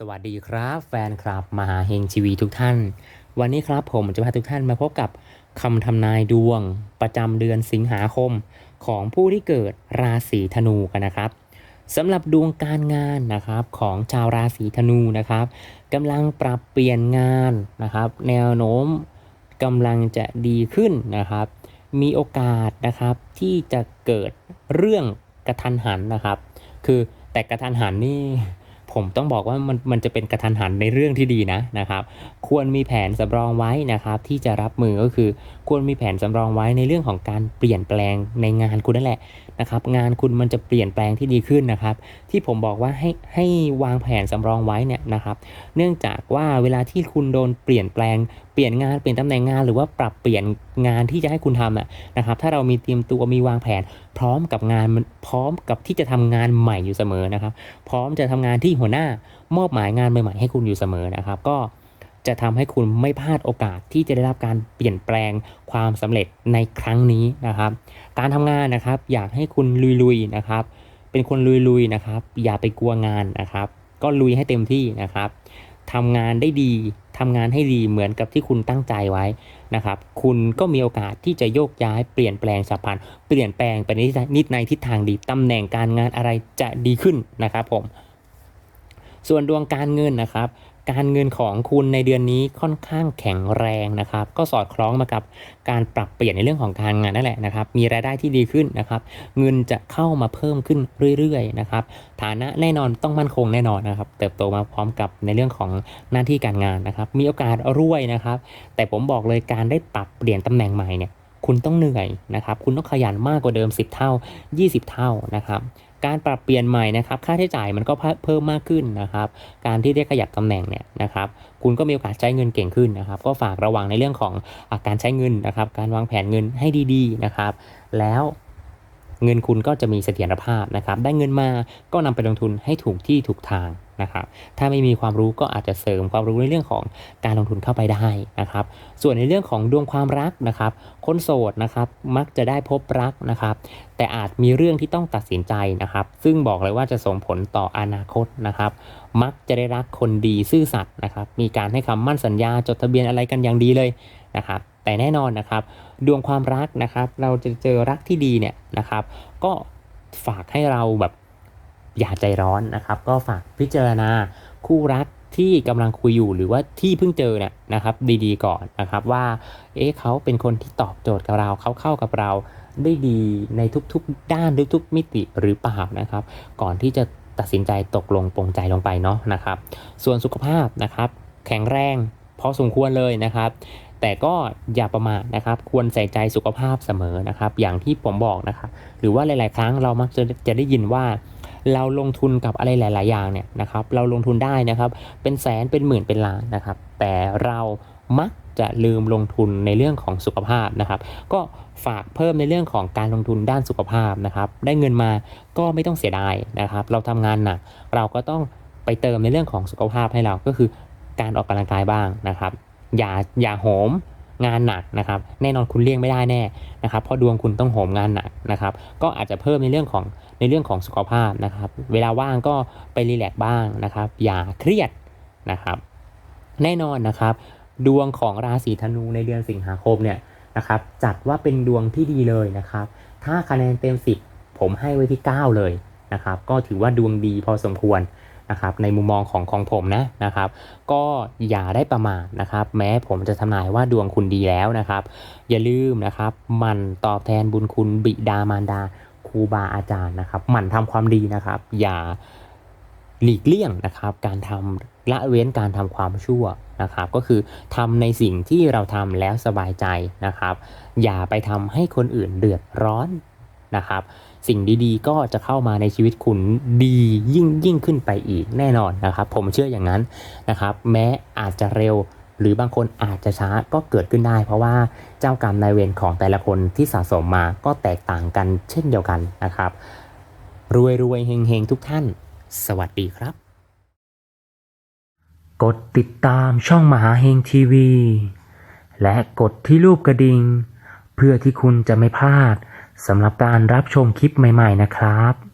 สวัสดีครับแฟนคลับมหาเฮงทีวีทุกท่าน วันนี้ครับผมจะพาทุกท่านมาพบกับคำทำนายดวงประจำเดือนสิงหาคมของผู้ที่เกิดราศีธนูกันนะครับสำหรับดวงการงานนะครับของชาวราศีธนูนะครับกำลังปรับเปลี่ยนงานนะครับ แนวโน้มกำลังจะดีขึ้นนะครับ มีโอกาสนะครับที่จะเกิดเรื่องกระทันหันนะครับ คือแต่กระทันหันนี่ ผมต้องบอกว่ามันมันจะเป็นกระทันหันในเรื่องที่ดีนะนะครับ ควรมีแผนสำรองไว้นะครับที่จะรับมือก็คือควรมีแผนสำรองไว้ในเรื่องของการเปลี่ยนแปลงในงานคุณนั่นแหละนะครับ งานคุณมันจะเปลี่ยนแปลงที่ดีขึ้นนะครับ ที่ผมบอกว่าให้ให้วางแผนสำรองไว้เนี่ยนะครับ เนื่องจากว่าเวลาที่คุณโดนเปลี่ยนแปลงเปลี่ยนงานเปลี่ยนตำแหน่งงานหรือว่าปรับเปลี่ยนงานที่จะให้คุณทำอะนะครับ ถ้าเรามีเตรียมตัวมีวางแผน พร้อมกับงานมันพร้อมกับที่จะทำงานใหม่อยู่เสมอนะครับ พร้อมจะทำงานที่หัวหน้ามอบหมายงานใหม่ๆให้คุณอยู่เสมอนะครับ ก็จะทำให้คุณไม่พลาดโอกาสที่จะได้รับการเปลี่ยนแปลงความสำเร็จในครั้งนี้นะครับ การทำงานนะครับอยากให้คุณลุยๆนะครับ เป็นคนลุยๆนะครับ อย่าไปกลัวงานนะครับ ก็ลุยให้เต็มที่นะครับทำงานได้ดีทำงานให้ดีเหมือนกับที่คุณตั้งใจไว้นะครับ คุณก็มีโอกาสที่จะโยกย้ายเปลี่ยนแปลงสัมพันธ์เปลี่ยนแปลงไปในทิศทางนิดในทิศทางดีตำแหน่งการงานอะไรจะดีขึ้นนะครับผม ส่วนดวงการเงินนะครับการเงินของคุณในเดือนนี้ค่อนข้างแข็งแรงนะครับ ก็สอดคล้องมากับการปรับเปลี่ยนในเรื่องของการงานนั่นแหละนะครับ มีรายได้ที่ดีขึ้นนะครับ เงินจะเข้ามาเพิ่มขึ้นเรื่อยๆนะครับ ฐานะแน่นอนต้องมั่นคงแน่นอนนะครับ เติบโตมาพร้อมกับในเรื่องของหน้าที่การงานนะครับ มีโอกาสรวยนะครับ แต่ผมบอกเลยการได้ปรับเปลี่ยนตำแหน่งใหม่เนี่ย คุณต้องเหนื่อยนะครับ คุณต้องขยันมากกว่าเดิม 10 เท่า 20 เท่านะครับ การปรับเปลี่ยนใหม่นะครับ ค่าใช้จ่ายมันก็เพิ่มมากขึ้นนะครับ การที่ได้ขยับตำแหน่งเนี่ยนะครับ คุณก็มีโอกาสใช้เงินเก่งขึ้นนะครับ ก็ฝากระวังในเรื่องของอาการใช้เงินนะครับ การวางแผนเงินให้ดีๆนะครับ แล้วเงินคุณก็จะมีเสถียรภาพนะครับ ได้เงินมาก็นำไปลงทุนให้ถูกที่ถูกทาง นะครับถ้าไม่มีความรู้ก็อาจจะเสริมความรู้ในเรื่องของการลงทุนเข้าไปได้นะครับ ส่วนในเรื่องของดวงความรักนะครับ คนโสดนะครับมักจะได้พบรักนะครับ แต่อาจมีเรื่องที่ต้องตัดสินใจนะครับ ซึ่งบอกเลยว่าจะส่งผลต่ออนาคตนะครับ มักจะได้รักคนดีซื่อสัตย์นะครับ มีการให้คำมั่นสัญญาจดทะเบียนอะไรกันอย่างดีเลยนะครับแต่แน่นอนนะครับ ดวงความรักนะครับ เราจะเจอรักที่ดีเนี่ยนะครับ ก็ฝากให้เราแบบ อย่าใจร้อนนะครับ ก็ฝากพิจารณาคู่รักที่กำลังคุยอยู่หรือว่าที่เพิ่งเจอเนี่ยนะครับ ดีๆก่อนนะครับว่า เอ๊ะเขาเป็นคนที่ตอบโจทย์กับเราเขาเข้ากับเราได้ดีในทุกๆ ด้านทุกๆมิติหรือเปล่านะครับ ก่อนที่จะตัดสินใจตกลงปรงใจลงไปเนาะนะครับ ส่วนสุขภาพนะครับ แข็งแรงพอสมควรเลยนะครับ แต่ก็อย่าประมาทนะครับ ควรใส่ใจสุขภาพเสมอนะครับ อย่างที่ผมบอกนะครับ หรือว่าหลาย ๆ ครั้งเรามักจะจะได้ยินว่า เราลงทุนกับอะไรหลาย ๆ อย่างเนี่ยนะครับ เราลงทุนได้นะครับ เป็นแสนเป็นหมื่นเป็นล้านนะครับ แต่เรามักจะลืมลงทุนในเรื่องของสุขภาพนะครับ ก็ฝากเพิ่มในเรื่องของการลงทุนด้านสุขภาพนะครับ ได้เงินมาก็ไม่ต้องเสียดายนะครับ เราทำงานหนักเราก็ต้องไปเติมในเรื่องของสุขภาพให้เราก็คือการออกกำลังกายบ้างนะครับ อย่าอย่าโหม งานหนักนะครับ แน่นอนคุณเลี่ยงไม่ได้แน่นะครับ เพราะดวงคุณต้องโหมงานหนักนะครับ ก็อาจจะเพิ่มในเรื่องของในเรื่องของสุขภาพนะครับ เวลาว่างก็ไปรีแลกซ์บ้างนะครับ อย่าเครียดนะครับ แน่นอนนะครับ ดวงของราศีธนูในเดือนสิงหาคมเนี่ยนะครับ จัดว่าเป็นดวงที่ดีเลยนะครับ ถ้าคะแนนเต็ม 10 ผมให้ไว้ที่ 9 เลยนะครับ ก็ถือว่าดวงดีพอสมควร นะครับในมุมมองของของผมนะนะครับ ก็อย่าได้ประมาทนะครับ แม้ผมจะทำนายว่าดวงคุณดีแล้วนะครับ อย่าลืมนะครับ มันตอบแทนบุญคุณบิดามารดาครูบาอาจารย์นะครับหมั่นทำความดีนะครับ อย่าหลีกเลี่ยงนะครับ การทำละเว้นการทำความชั่วนะครับ ก็คือทำในสิ่งที่เราทำแล้วสบายใจนะครับ อย่าไปทำให้คนอื่นเดือดร้อน นะครับ สิ่งดีๆ ก็จะเข้ามาในชีวิตคุณดียิ่งยิ่งขึ้นไปอีกแน่นอนนะครับ ผมเชื่ออย่างนั้นนะครับ แม้อาจจะเร็วหรือบางคนอาจจะช้าก็เกิดขึ้นได้ เพราะว่าเจ้ากรรมนายเวรของแต่ละคนที่สะสมมาก็แตกต่างกันเช่นเดียวกันนะครับ รวยรวยเฮงเฮงทุกท่าน สวัสดีครับ กดติดตามช่องมหาเฮงทีวี และกดที่รูปกระดิ่งเพื่อที่คุณจะไม่พลาด สำหรับการรับชมคลิปใหม่ ๆ นะครับ